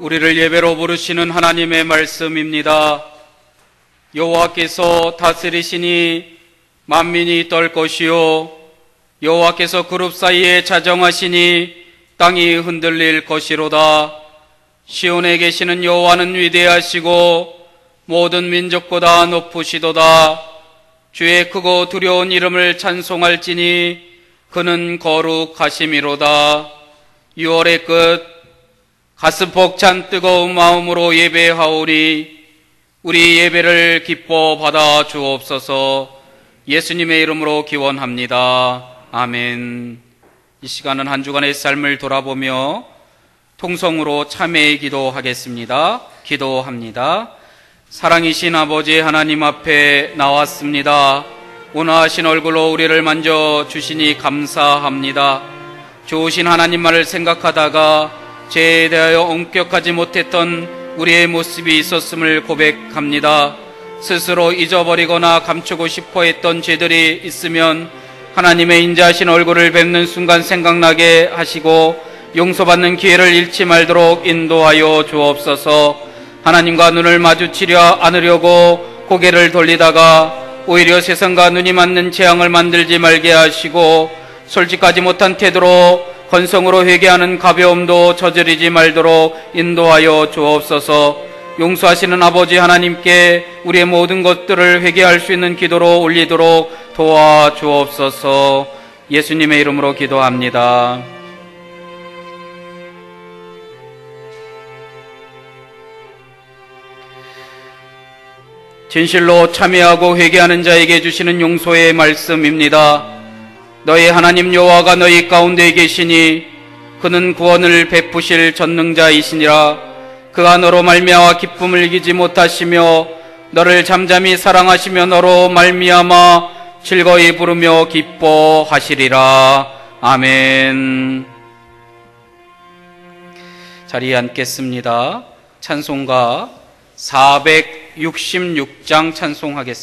우리를 예배로 부르시는 하나님의 말씀입니다. 여호와께서 다스리시니 만민이 떨 것이요 여호와께서 그룹 사이에 자정하시니 땅이 흔들릴 것이로다. 시온에 계시는 여호와는 위대하시고 모든 민족보다 높으시도다. 주의 크고 두려운 이름을 찬송할지니 그는 거룩하심이로다. 6월의 끝 가슴 벅찬 뜨거운 마음으로 예배하오니 우리 예배를 기뻐 받아 주옵소서 예수님의 이름으로 기원합니다. 아멘. 이 시간은 한 주간의 삶을 돌아보며 통성으로 참회의 기도하겠습니다. 기도합니다. 사랑이신 아버지 하나님 앞에 나왔습니다. 온화하신 얼굴로 우리를 만져 주시니 감사합니다. 좋으신 하나님 말을 생각하다가 죄에 대하여 엄격하지 못했던 우리의 모습이 있었음을 고백합니다. 스스로 잊어버리거나 감추고 싶어 했던 죄들이 있으면 하나님의 인자하신 얼굴을 뵙는 순간 생각나게 하시고 용서받는 기회를 잃지 말도록 인도하여 주옵소서 하나님과 눈을 마주치려 않으려고 고개를 돌리다가 오히려 세상과 눈이 맞는 재앙을 만들지 말게 하시고 솔직하지 못한 태도로 건성으로 회개하는 가벼움도 저지르지 말도록 인도하여 주옵소서. 용서하시는 아버지 하나님께 우리의 모든 것들을 회개할 수 있는 기도로 올리도록 도와 주옵소서. 예수님의 이름으로 기도합니다. 진실로 참여하고 회개하는 자에게 주시는 용서의 말씀입니다. 너희 하나님 여호와가 너희 가운데 계시니 그는 구원을 베푸실 전능자이시니라. 그가 너로 말미암아 기쁨을 이기지 못하시며 너를 잠잠히 사랑하시며 너로 말미암아 즐거이 부르며 기뻐하시리라. 아멘. 자리에 앉겠습니다. 찬송가 466장 찬송하겠습니다